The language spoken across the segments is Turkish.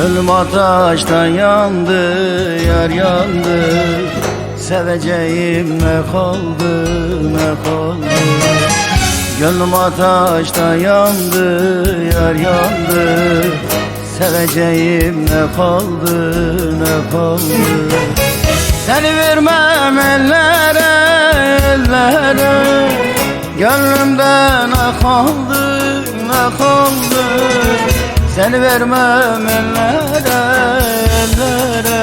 Gönlüm ateşten yandı, yar yandı. Seveceğim ne kaldı, ne kaldı Gönlüm ateşten yandı, yar yandı. Seveceğim ne kaldı, ne kaldı Seni vermem ellere, ellere. Gönlümde ne kaldı, ne kaldı Seni vermem ellere, ellere.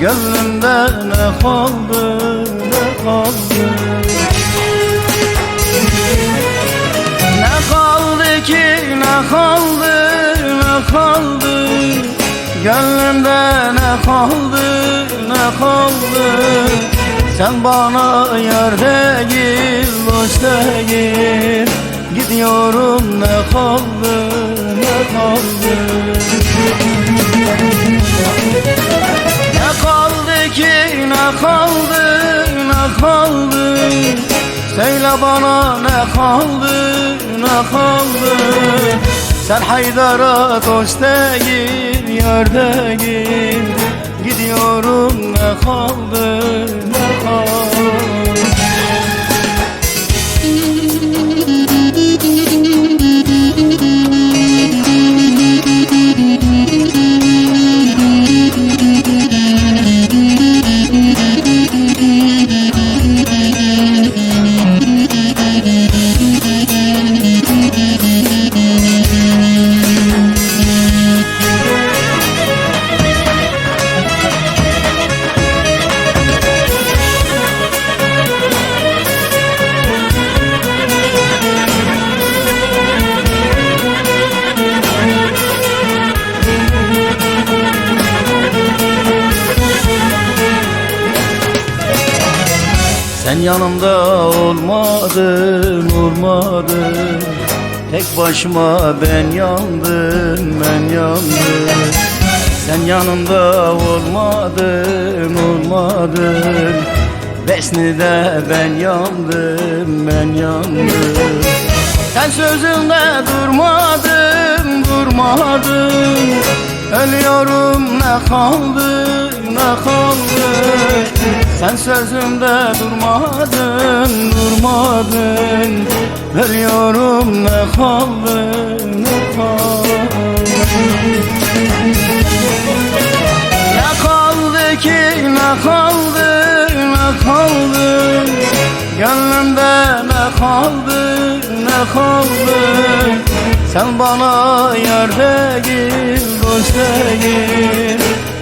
Gönlümde ne kaldı, ne kaldı? Ne kaldı ki, ne kaldı, ne kaldı? Gönlümde ne kaldı, ne kaldı? Sen bana yar değil, dost değil. Gidiyorum ne kaldı, Ne kaldı ki, ne kaldı, ne kaldı? Söyle bana ne kaldı, ne kaldı? Sen Haydar'a dost değil, yar değil. Gidiyorum ne kaldı, ne kaldı yanımda olmadın, olmadın Tek başıma ben yandım, ben yandım. Sen yanımda olmadın, olmadın Besni'de ben yandım, ben yandım. Sen sözünde durmadın, durmadın. Ölüyorum ne kaldı, ne kaldı Sen sözünde durmadın, durmadın. Ölüyorum ne kaldı, ne kaldı Ne kaldı ki, ne kaldı, ne kaldı? Gönlümde ne kaldı, ne kaldı? Sen bana yar değil, dost değil.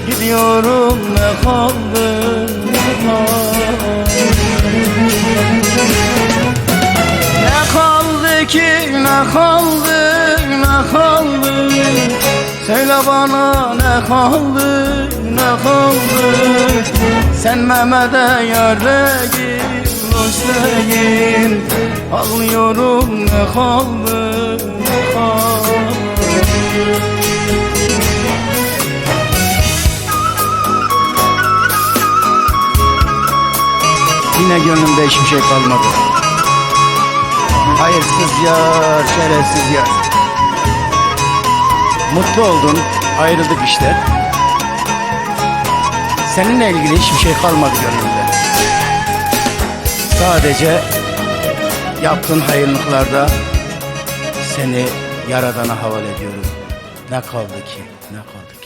Gidiyorum ne kaldı, ki, ne kaldı, ne kaldı? Söyle bana ne kaldı, ne kaldı? Sen Mehmet'e yar değil, dost değil. Ağlıyorum ne kaldı, ne kaldı? Yine gönlümde hiçbir şey kalmadı Hayırsız yar, şerefsiz yar Mutlu oldun, ayrıldık işte. Seninle ilgili hiçbir şey kalmadı gönlümde. Sadece yaptığın hayırlıklarda Seni Yaradan'a havale ediyorum. Ne kaldı ki, ne kaldı